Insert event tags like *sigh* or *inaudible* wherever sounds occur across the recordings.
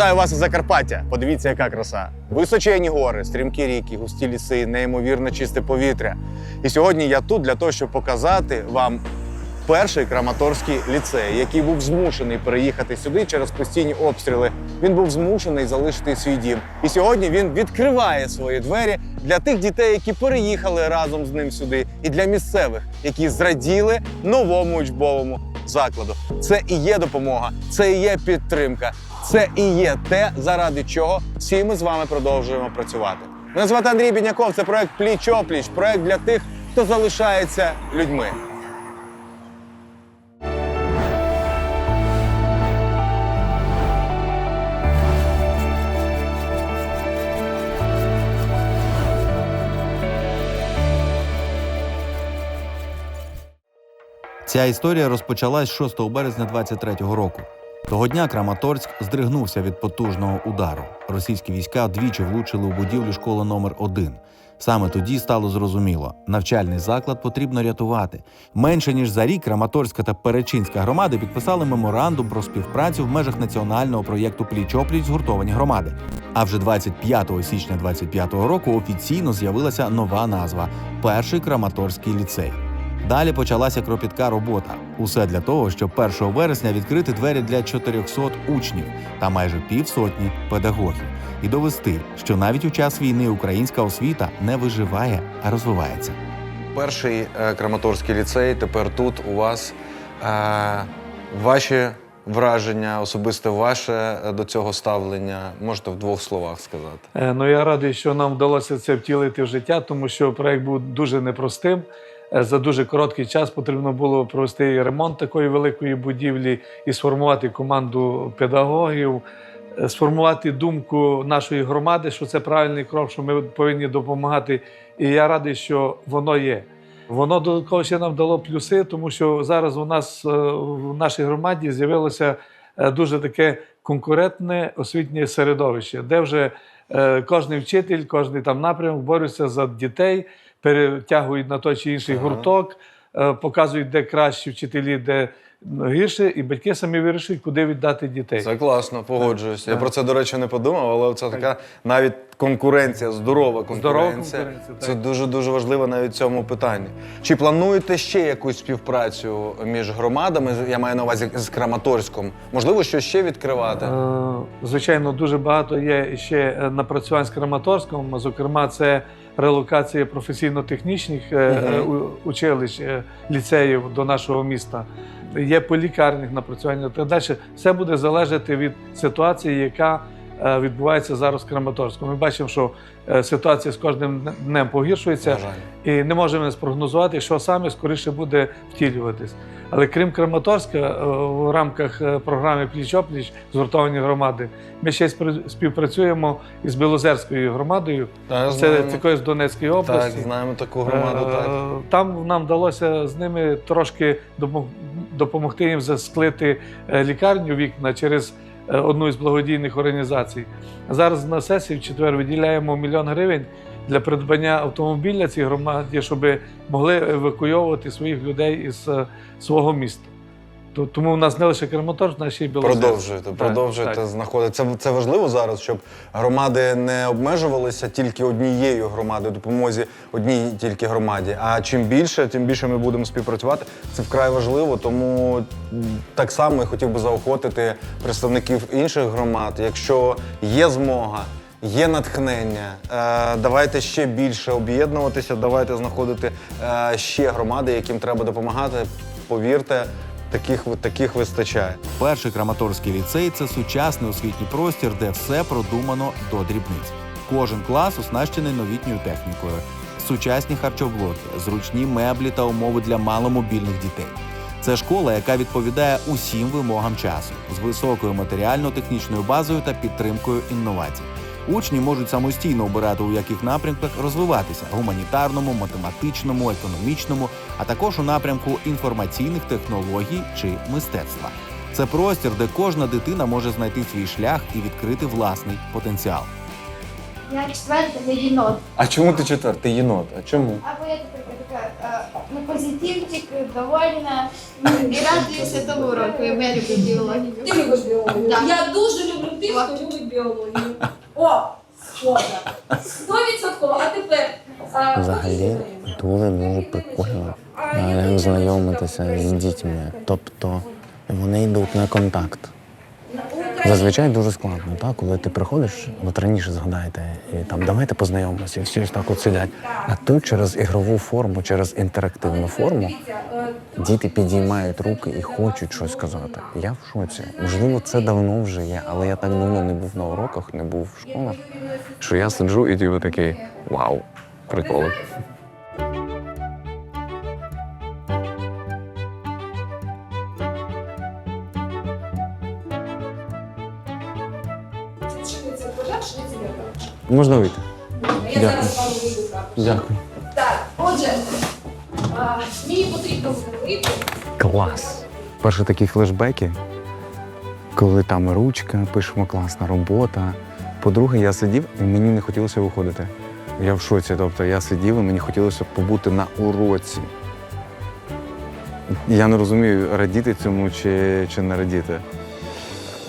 Вітаю вас із Закарпаття. Подивіться, яка краса. Височені гори, стрімкі ріки, густі ліси, неймовірно чисте повітря. І сьогодні я тут для того, щоб показати вам перший Краматорський ліцей, який був змушений переїхати сюди через постійні обстріли. Він був змушений залишити свій дім. І сьогодні він відкриває свої двері для тих дітей, які переїхали разом з ним сюди, і для місцевих, які зраділи новому учбовому закладу. Це і є допомога, це і є підтримка, це і є те, заради чого всі ми з вами продовжуємо працювати. Мене звати Андрій Бідняков. Це проект Пліч-опліч, проект для тих, хто залишається людьми. Ця історія розпочалась 6 березня 23-го року. Того дня Краматорськ здригнувся від потужного удару. Російські війська двічі влучили у будівлю школи номер 1 Саме тоді стало зрозуміло, навчальний заклад потрібно рятувати. Менше ніж за рік Краматорська та Перечинська громади підписали меморандум про співпрацю в межах національного проєкту Пліч-опліч згуртовані громади. А вже 25 січня 25-го року офіційно з'явилася нова назва Перший Краматорський ліцей. Далі почалася кропітка робота. Усе для того, щоб 1 вересня відкрити двері для 400 учнів та майже півсотні педагогів і довести, що навіть у час війни українська освіта не виживає, а розвивається. Перший е, Краматорський ліцей тепер тут у вас. Е, ваші враження, особисте ваше е, до цього ставлення, можете в двох словах сказати. Е, Ну, я радий, що нам вдалося це втілити в життя, тому що проект був дуже непростим. Е, За дуже короткий час потрібно було провести ремонт такої великої будівлі і сформувати команду педагогів, е, сформувати думку нашої громади, що це правильний крок, що ми повинні допомагати. І я радий, що воно є. Воно до кого ще нам дало плюси, тому що зараз у нас е, в нашій громаді з'явилося дуже таке конкурентне освітнє середовище, де вже кожен вчитель, кожен там напрямок борються за дітей, перетягують на той чи інший Ага. гурток, е, показують, де кращі вчителі, де гірше, і батьки самі вирішують, куди віддати дітей. Це класно, погоджуюсь. Я про це, до речі, не подумав, але це така навіть конкуренція, здорова конкуренція. конкуренція. Це дуже дуже важливо навіть в цьому питанні. Чи плануєте ще якусь співпрацю між громадами? Я маю на увазі з Краматорськом. Можливо, що ще відкривати? Е, Звичайно, дуже багато є ще е, напрацювань з Краматорськом. Зокрема, це релокація професійно-технічних е, е, училищ, е, ліцеїв до нашого міста. Є по лікарнях напрацювання. Та далі все буде залежати від ситуації, яка відбувається зараз в Краматорську. Ми бачимо, що ситуація з кожним днем погіршується. І не можемо спрогнозувати, що саме скоріше буде втілюватись. Але крім Краматорська, е, в рамках е, програми Пліч-опліч згуртовані громади, ми ще співпрацюємо із Білозерською громадою. Та, Це також з Донецької Так, області. знаємо таку громаду. Е, Так. Там нам вдалося з ними трошки допомогти їм засклити лікарню вікна через одну із благодійних організацій. Зараз на сесії в четвер виділяємо мільйон гривень для придбання автомобіля цій громаді, щоб могли евакуйовувати своїх людей із е, свого міста. То- Тому в нас не лише Краматорськ, нас ще й Білозерськ. Продовжуєте, продовжуєте знаходити. Це, це важливо зараз, щоб громади не обмежувалися тільки однією громадою, допомозі одній тільки громаді. А чим більше, тим більше ми будемо співпрацювати. Це вкрай важливо. Тому так само я хотів би заохотити представників інших громад. Якщо є змога. Є натхнення, е, давайте ще більше об'єднуватися, давайте знаходити е, ще громади, яким треба допомагати. Повірте, таких, таких вистачає. Перший Краматорський ліцей це сучасний освітній простір, де все продумано до дрібниць. Кожен клас оснащений новітньою технікою, сучасні харчоблоки, зручні меблі та умови для маломобільних дітей. Це школа, яка відповідає усім вимогам часу з високою матеріально-технічною базою та підтримкою інновацій. Учні можуть самостійно обирати, у яких напрямках розвиватися гуманітарному, математичному, економічному, а також у напрямку інформаційних технологій чи мистецтва. Це простір, де кожна дитина може знайти свій шлях і відкрити власний потенціал. Я четверта, я єнот. А чому ти четвертий єнот? А чому? Або я така, така е, на позитивчик, довольна, ну, і радуюся тому уроку, і я люблю біологію. Ти любиш біологію. Я дуже люблю тих, хто любить біологію. О, схожа. Стовідсотково. А тепер а, Взагалі дуже дуже прикольно е, знайомитися з дітьми. Тобто вони йдуть на контакт. Зазвичай дуже складно, так? коли ти приходиш, от раніше згадаєте, і там давайте познайомимося, і всі ось так от сидять. А тут через ігрову форму, через інтерактивну форму діти підіймають руки і хочуть щось сказати. Я в шоці. Можливо, це давно вже є, але я так давно не був на уроках, не був в школах, що я сиджу і типу такий вау, приколи. Пожар, шиниця вірка. Можна вийти? Я зараз вам вийду правду. Дякую. Так, отже, а, мені потрібно встановити. Клас. Перші такі флешбеки, коли там ручка, пишемо класна робота. По-друге, я сидів і мені не хотілося виходити. Я в шоці. Тобто я сидів і мені хотілося побути на уроці. Я не розумію, радіти цьому чи, чи не радіти.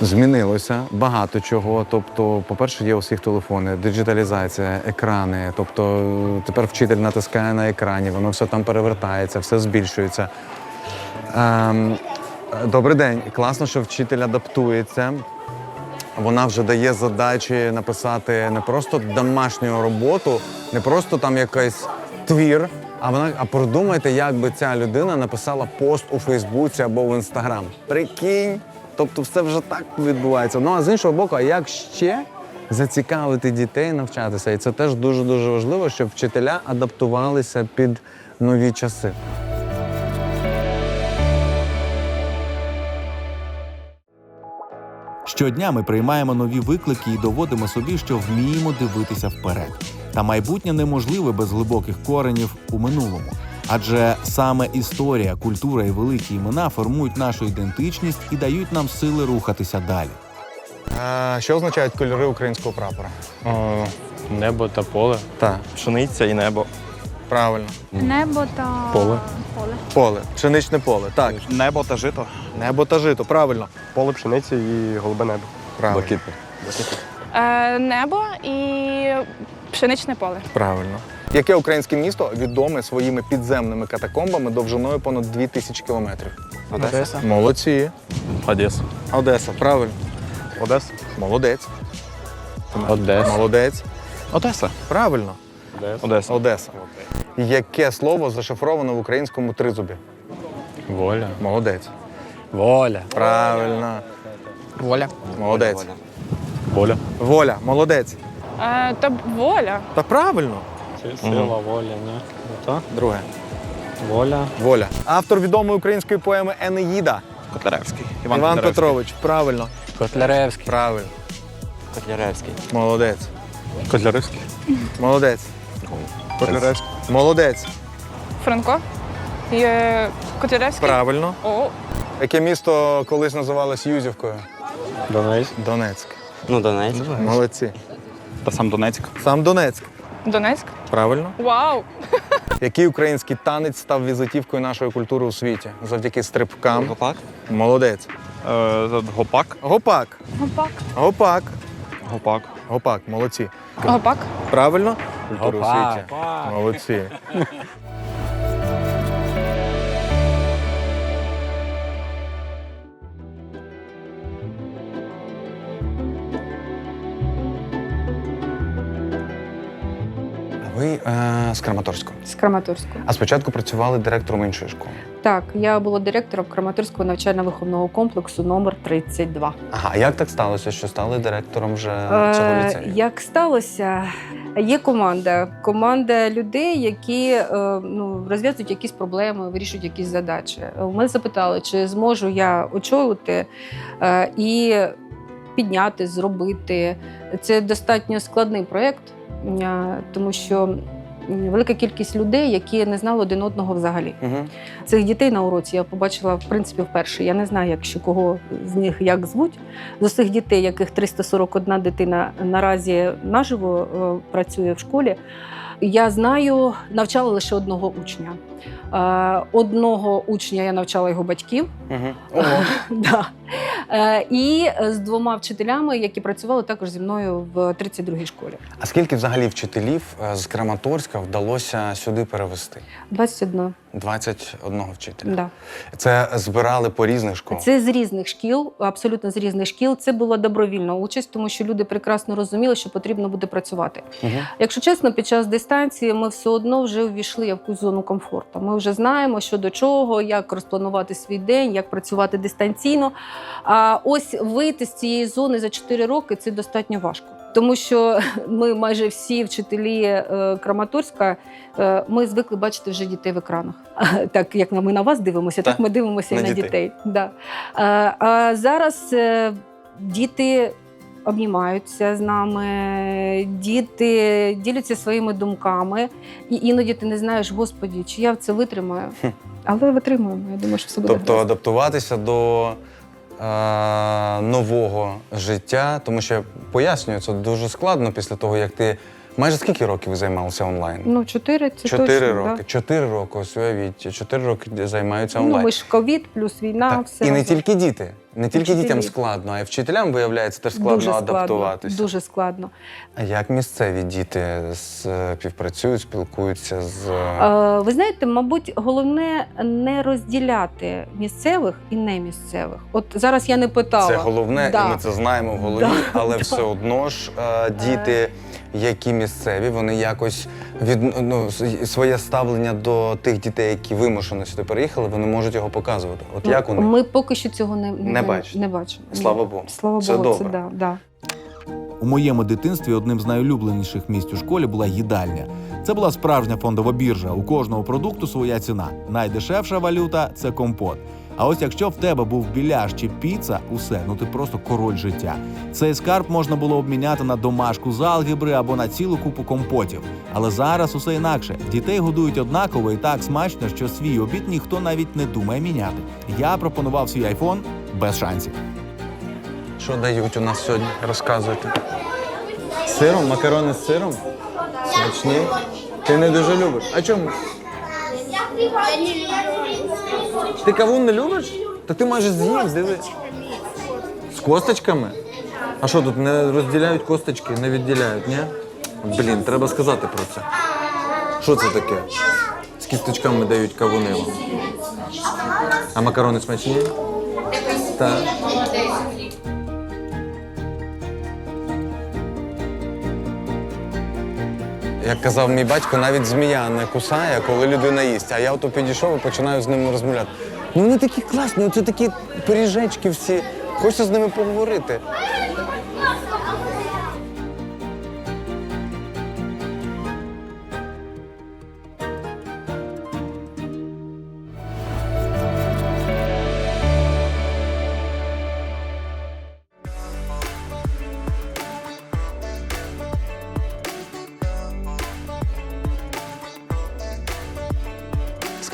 Змінилося багато чого. Тобто, по-перше, є у всіх телефони, диджиталізація, екрани. Тобто тепер вчитель натискає на екрані, воно все там перевертається, все збільшується. Ем, добрий день. Класно, що вчитель адаптується. Вона вже дає задачі написати не просто домашню роботу, не просто там якийсь твір, а вона а продумайте, як би ця людина написала пост у Фейсбуці або в Інстаграм. Прикинь. Тобто все вже так відбувається. Ну а з іншого боку, а як ще зацікавити дітей навчатися? І це теж дуже дуже важливо, щоб вчителя адаптувалися під нові часи. Щодня ми приймаємо нові виклики і доводимо собі, що вміємо дивитися вперед. Та майбутнє неможливе без глибоких коренів у минулому. Адже саме історія, культура і великі імена формують нашу ідентичність і дають нам сили рухатися далі. Е, що означають кольори українського прапора? О, небо та поле. Так, Пшениця і небо. правильно. Небо та Поле. поле. Поле, пшеничне поле. Так, Небо та жито. небо та жито, правильно. Поле пшениці і голубе небо. Правильно. Блакитне. Е, небо і пшеничне поле. Правильно. Яке українське місто відоме своїми підземними катакомбами довжиною понад 2000 кілометрів? Одеса. Молодці. Одеса. Одеса, правильно. Одеса. Молодець. Одеса. Молодець. Одеса. Правильно. Одеса. Одеса. Яке слово зашифровано в українському тризубі? Воля. Молодець. Воля. Правильно. Воля. Молодець. Воля. Воля. Молодець. Е, та воля. Та правильно. Сила, воля, ні. То? Друге. Воля. Воля. Автор відомої української поеми Енеїда. Котляревський. Іван, Петрович. Правильно. Котляревський. Правильно. Котляревський. Молодець. Котляревський. Молодець. Котляревський. Молодець. Франко. Є Котляревський. Правильно. О, Яке місто колись називалось Юзівкою? Донець. Донецьк. Ну, Донець. Молодці. Та сам Донецьк. Сам Донецьк. Донецьк. Правильно. Вау! Який український танець став візитівкою нашої культури у світі? Завдяки стрибкам. Гопак. Молодець. Е, гопак. Гопак. Гопак. Гопак. Гопак. Гопак. Молодці. Гопак. Правильно? Культура у Гопак. світі. Молодці. Ви е, з Краматорського. з Краматорського. А спочатку працювали директором іншої школи. Так, я була директором Краматорського навчально-виховного комплексу номер 32. Ага, а як так сталося, що стали директором вже цього Е, ліцею? Як сталося? Є команда, команда людей, які е, ну, розв'язують якісь проблеми, вирішують якісь задачі. Е, Мене запитали, чи зможу я очолити е, і підняти, зробити. Це достатньо складний проєкт, е, тому що велика кількість людей, які не знали один одного взагалі. Угу. Цих дітей на уроці я побачила в принципі вперше. Я не знаю, як кого з них як звуть. З усіх дітей, яких 341 дитина наразі наживо е, працює в школі. Я знаю, навчала лише одного учня. Е, Одного учня я навчала його батьків. Угу. *laughs* Да. Е, І з двома вчителями, які працювали також зі мною в 32-й школі. А скільки взагалі вчителів з Краматорська вдалося сюди перевести? 21. 21 вчителя. Да. Це збирали по різних школах. Це з різних шкіл, абсолютно з різних шкіл. Це була добровільна участь, тому що люди прекрасно розуміли, що потрібно буде працювати. Угу. Якщо чесно, під час дистанції ми все одно вже увійшли в якусь зону комфорту. Ми вже знаємо, що до чого, як розпланувати свій день, як працювати дистанційно. А ось вийти з цієї зони за 4 роки це достатньо важко. Тому що *laughs* ми майже всі вчителі е, Краматорська, е, ми звикли бачити вже дітей в екранах. *laughs* Так як ми на вас дивимося, так Так, ми дивимося на і на дітей. дітей. Да. Е, А зараз діти обнімаються з нами, діти діляться своїми думками, і іноді ти не знаєш, господі, чи я це витримаю. Але витримуємо. Я думаю, що все буде. Тобто гаразд. адаптуватися до е, нового життя, тому що я пояснюю, це дуже складно після того, як ти. Майже скільки років ви займалися онлайн? Ну, чотири це Чотири точно, роки. Да. Чотири роки, ось уявіть, чотири роки займаються Ну, ми ж ковід, плюс війна, Так, все і не тільки діти, не тільки Вчителі. дітям складно, а й вчителям виявляється теж складно дуже адаптуватися. Дуже складно. А як місцеві діти співпрацюють, спілкуються з Е, ви знаєте, мабуть, головне не розділяти місцевих і немісцевих. От зараз я не питала. це головне, Да. і ми це знаємо в голові, Да, але *laughs* да. все одно ж е, діти, які місцеві, вони якось від ну, своє ставлення до тих дітей, які вимушено сюди переїхали, вони можуть його показувати. От як у? Ми поки що цього не, Не бачите? не бачимо. Слава Богу. Слава Це Богу, це добре. да, да. У моєму дитинстві одним з найулюбленіших місць у школі була їдальня. Це була справжня фондова біржа. У кожного продукту своя ціна. Найдешевша валюта це компот. А ось якщо в тебе був біляш чи піца, усе, ну ти просто король життя. Цей скарб можна було обміняти на домашку з алгебри або на цілу купу компотів. Але зараз усе інакше. Дітей годують однаково і так смачно, що свій обід ніхто навіть не думає міняти. Я пропонував свій айфон без шансів. Що дають у нас сьогодні? Розказуйте. Сиром? Макарони з сиром? Смачні? Ти не дуже любиш. А чому? Ти кавун не любиш? Та ти майже з'їв, диви. З косточками? А що тут не розділяють косточки, не відділяють, ні? Блін, треба сказати про це. Що це таке? З кісточками дають кавуни. А макарони смачні? Так. Як казав мій батько, навіть змія не кусає, коли людина їсть. А я ото підійшов і починаю з ними розмовляти. Ну вони такі класні, це такі пиріжечки всі. Хочеться з ними поговорити.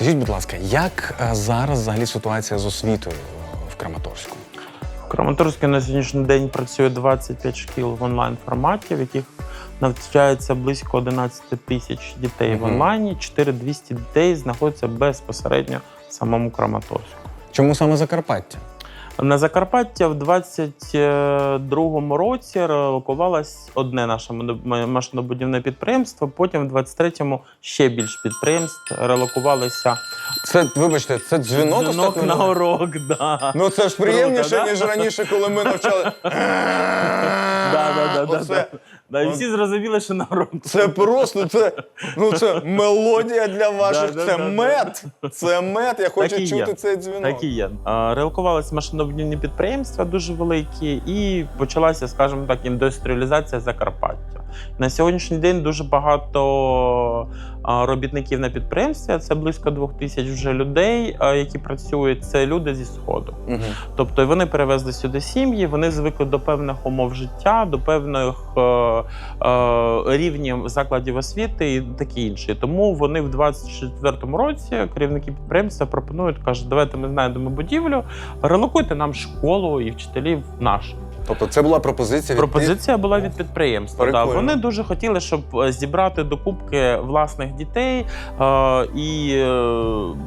Скажіть, будь ласка, як е, зараз взагалі ситуація з освітою в Краматорську? В Краматорську на сьогоднішній день працює 25 шкіл в онлайн форматі, в яких навчається близько 11 тисяч дітей в Мгм. онлайні. 4200 дітей знаходяться безпосередньо в самому Краматорську. Чому саме Закарпаття? На Закарпаття в 22-му році релокувалось одне наше машинобудівне підприємство. Потім в 23-му ще більше підприємств релокувалися. Це, вибачте, це дзвінок, Дзвінок на урок, да. Ну це ж приємніше, ніж раніше, коли ми навчали. *laughs* Да, да, да, да, да. Да, і всі зрозуміли, що на урок. Це просто це, ну це мелодія для ваших. Да, да, це да, да. мед. Це мед. Я хочу Так і є. чути цей дзвінок. Так і є. Релокувалися машинобудівні підприємства дуже великі, і почалася, скажімо так, індустріалізація Закарпаття. На сьогоднішній день дуже багато робітників на підприємстві. Це близько двох тисяч вже людей, які працюють. Це люди зі сходу. Мгм. Тобто вони перевезли сюди сім'ї, вони звикли до певних умов життя, до певних е, е, рівнів закладів освіти і таке інше. Тому вони в 24-му році керівники підприємства пропонують, кажуть, давайте ми знайдемо будівлю, релокуйте нам школу і вчителів наших. Тобто це була пропозиція від Пропозиція була від підприємства. Да. Вони дуже хотіли, щоб е, зібрати до кубки власних дітей е, і е,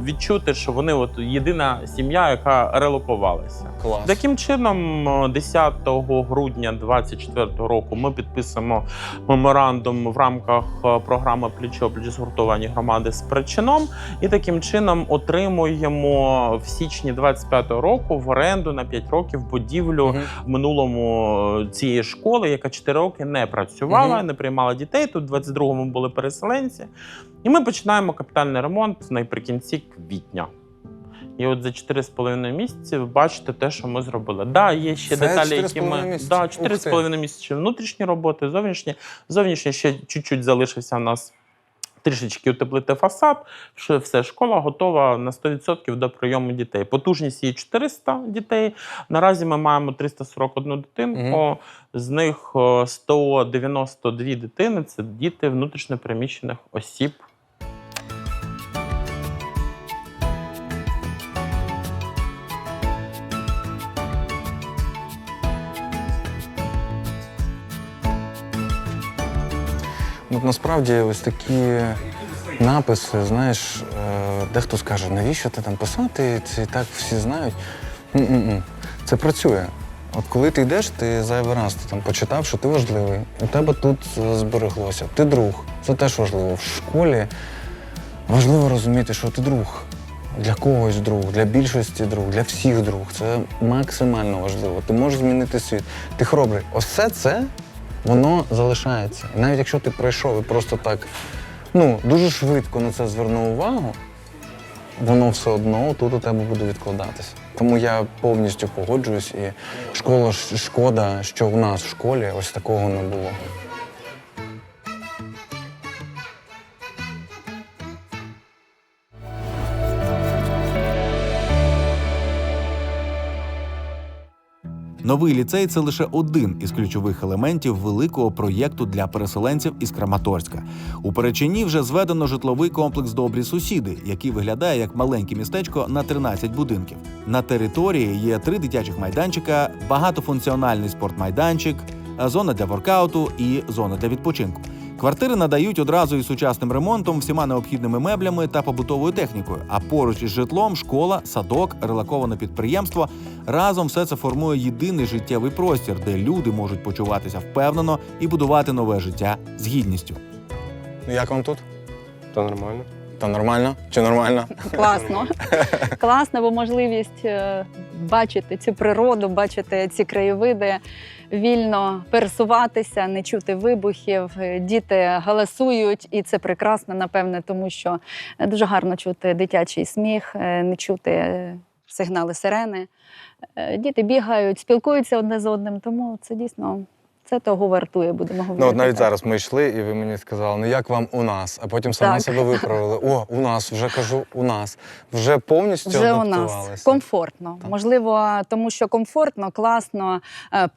відчути, що вони от єдина сім'я, яка релокувалася. Клас. Таким чином, е, 10 грудня 2024 року ми підписуємо меморандум в рамках е, програми Пліч-опліч згуртовані громади з причином, і таким чином отримуємо в січні 25 року в оренду на 5 років будівлю в минулому е, цієї школи, яка 4 роки не працювала, Мгм. не приймала дітей. Тут в 22-му були переселенці. І ми починаємо капітальний ремонт наприкінці квітня. І от за 4,5 місяці ви бачите те, що ми зробили. Да, є ще Це деталі, які ми місяці? да, 4,5 місяці внутрішні роботи, зовнішні. Зовнішні ще чуть-чуть залишився у нас трішечки утеплити фасад. Що все, школа готова на 100% до прийому дітей. Потужність її 400 дітей. Наразі ми маємо 341 дитинку. угу. З них е, 192 дитини це діти внутрішньопереміщених осіб. Ну, насправді, ось такі написи, знаєш, е, дехто скаже, навіщо ти там писати, це і так всі знають. М-м-м. Це працює. От коли ти йдеш, ти зайвий раз ти там почитав, що ти важливий, у тебе тут збереглося. Ти друг. Це теж важливо. В школі важливо розуміти, що ти друг. Для когось друг, для більшості друг, для всіх друг. Це максимально важливо. Ти можеш змінити світ. Ти хоробрий. Ось це воно залишається. І навіть якщо ти прийшов і просто так ну, дуже швидко на це звернув увагу, воно все одно тут у тебе буде відкладатися. Тому я повністю погоджуюсь, і школа шкода, що в нас в школі ось такого не було. Новий ліцей це лише один із ключових елементів великого проєкту для переселенців із Краматорська. У Перечині вже зведено житловий комплекс Добрі сусіди, який виглядає як маленьке містечко на 13 будинків. На території є три дитячих майданчика, багатофункціональний спортмайданчик, зона для воркауту і зона для відпочинку. Квартири надають одразу із сучасним ремонтом, всіма необхідними меблями та побутовою технікою. А поруч із житлом школа, садок, релаковане підприємство. Разом все це формує єдиний життєвий простір, де люди можуть почуватися впевнено і будувати нове життя з гідністю. Ну як вам тут? Та нормально. Та нормально? Чи нормально? Класно. *laughs* Класно, бо можливість е, бачити цю природу, бачити ці краєвиди, вільно пересуватися, не чути вибухів. Е, Діти галасують, і це прекрасно, напевне, тому що е, дуже гарно чути дитячий сміх, е, не чути сигнали сирени. Діти бігають, спілкуються одне з одним, тому це дійсно це того вартує, будемо говорити. Ну от навіть так. зараз ми йшли, і ви мені сказали, ну як вам у нас? А потім сама Так. себе виправили. О, у нас, вже кажу, у нас. Вже повністю Вже у нас комфортно. Так. Можливо, тому що комфортно, класно, е,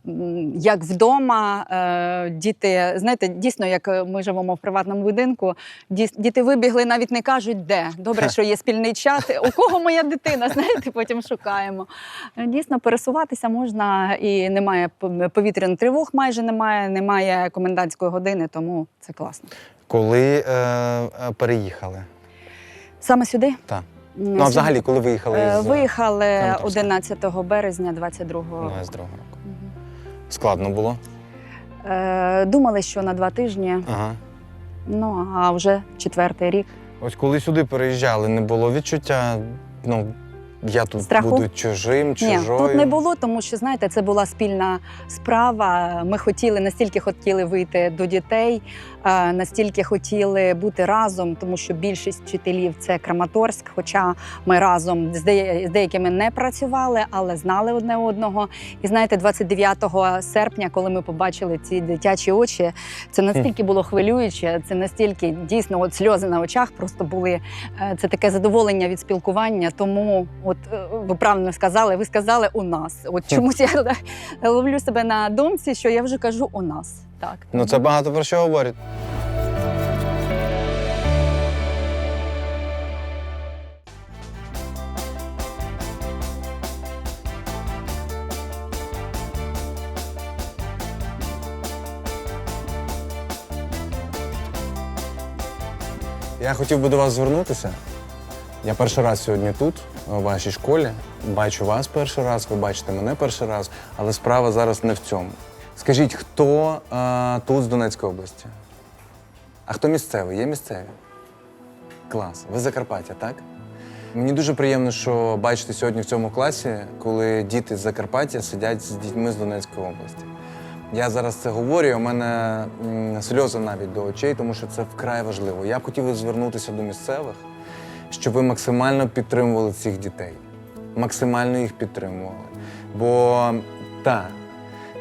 як вдома. е, Діти, знаєте, дійсно, як е, ми живемо в приватному будинку, діти вибігли, навіть не кажуть, де. Добре, що є спільний чат. У кого моя дитина? Знаєте, потім шукаємо. Дійсно, пересуватися можна і немає повітряних тривог, майже немає, немає комендантської години, тому це класно. Коли е, е, переїхали? Саме сюди? Так. Ну а взагалі, коли виїхали Е, з Виїхали Краматорська? 11 березня 22-го. 22 року? Мгм. Складно було? Е, Думали, що на два тижні, Ага. ну а вже четвертий рік. Ось коли сюди переїжджали, не було відчуття, ну, я тут Страху? буду чужим, Ні, тут не було, тому що знаєте, це була спільна справа. Ми хотіли настільки хотіли вийти до дітей, е, настільки хотіли бути разом, тому що більшість вчителів це Краматорськ. Хоча ми разом з деякими не працювали, але знали одне одного. І знаєте, 29 серпня, коли ми побачили ці дитячі очі, це настільки було хвилююче. Це настільки дійсно от сльози на очах просто були. Е, Це таке задоволення від спілкування. Тому, От е, ви правильно сказали, ви сказали у нас. От чомусь я *laughs* ловлю себе на думці, що я вже кажу у нас. Так ну це багато про що говорить. Я хотів би до вас звернутися. Я перший раз сьогодні тут, у вашій школі. Бачу вас перший раз, ви бачите мене перший раз, але справа зараз не в цьому. Скажіть, хто е, тут з Донецької області? А хто місцевий? Є місцеві? Клас. Ви з Закарпаття, так? Мені дуже приємно, що бачите сьогодні в цьому класі, коли діти з Закарпаття сидять з дітьми з Донецької області. Я зараз це говорю, у мене сльози навіть до очей, тому що це вкрай важливо. Я б хотів звернутися до місцевих, щоб ви максимально підтримували цих дітей, максимально їх підтримували. Бо та,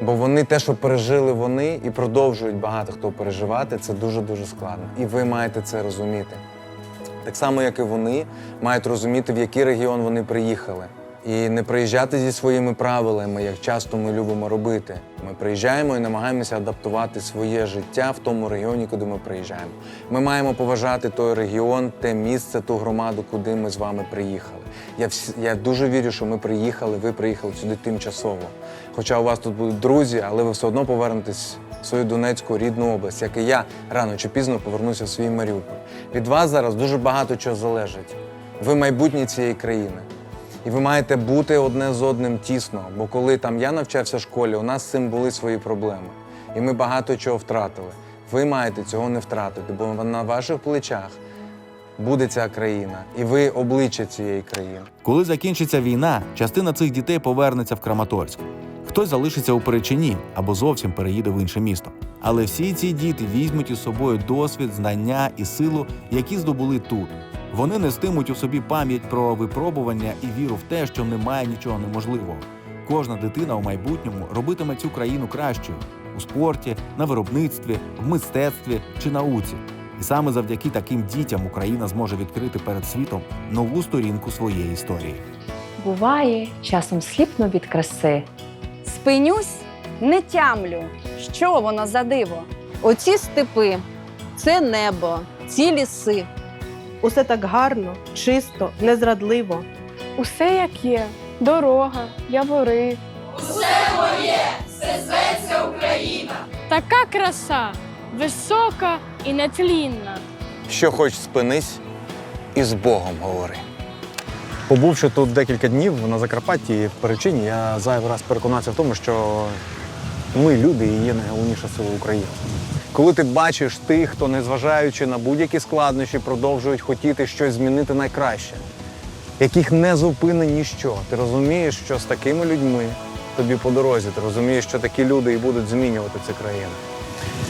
бо вони те, що пережили вони, і продовжують багато хто переживати, це дуже-дуже складно. І ви маєте це розуміти. Так само, як і вони, мають розуміти, в який регіон вони приїхали. І не приїжджати зі своїми правилами, як часто ми любимо робити. Ми приїжджаємо і намагаємося адаптувати своє життя в тому регіоні, куди ми приїжджаємо. Ми маємо поважати той регіон, те місце, ту громаду, куди ми з вами приїхали. Я, вс... я дуже вірю, що ми приїхали, ви приїхали сюди тимчасово. Хоча у вас тут будуть друзі, але ви все одно повернетесь в свою Донецьку рідну область, як і я рано чи пізно повернуся в свій Маріуполь. Від вас зараз дуже багато чого залежить. Ви майбутнє цієї країни. І ви маєте бути одне з одним тісно. Бо коли там я навчався в школі, у нас з цим були свої проблеми. І ми багато чого втратили. Ви маєте цього не втратити, бо на ваших плечах буде ця країна, і ви обличчя цієї країни. Коли закінчиться війна, частина цих дітей повернеться в Краматорськ. Хтось залишиться у Перечині або зовсім переїде в інше місто. Але всі ці діти візьмуть із собою досвід, знання і силу, які здобули тут. Вони нестимуть у собі пам'ять про випробування і віру в те, що немає нічого неможливого. Кожна дитина у майбутньому робитиме цю країну кращою у спорті, на виробництві, в мистецтві чи науці. І саме завдяки таким дітям Україна зможе відкрити перед світом нову сторінку своєї історії. Буває, часом сліпну від краси. Спинюсь, не тямлю. Що воно за диво? Оці степи, це небо, ці ліси. Усе так гарно, чисто, незрадливо. Усе як є: дорога, явори. Усе моє, все зветься Україна. Така краса, висока і нетлінна. Що хоч спинись і з Богом говори. Побувши тут декілька днів на Закарпатті в Перечині, я зайвий раз переконався в тому, що ми люди і є найголовніша сила України. Коли ти бачиш тих, хто, незважаючи на будь-які складнощі, продовжують хотіти щось змінити найкраще, яких не зупине ніщо, ти розумієш, що з такими людьми тобі по дорозі, ти розумієш, що такі люди і будуть змінювати цю країну.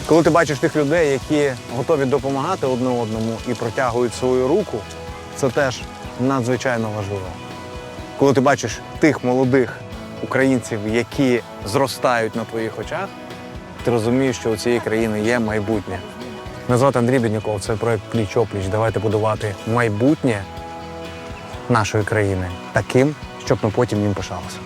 Коли ти бачиш тих людей, які готові допомагати одне одному і протягують свою руку, це теж надзвичайно важливо. Коли ти бачиш тих молодих українців, які зростають на твоїх очах, ти розумієш, що у цієї країни є майбутнє. Мене звати Андрій Бідняков, це проект Пліч опліч. Давайте будувати майбутнє нашої країни таким, щоб ми потім їм пишалися.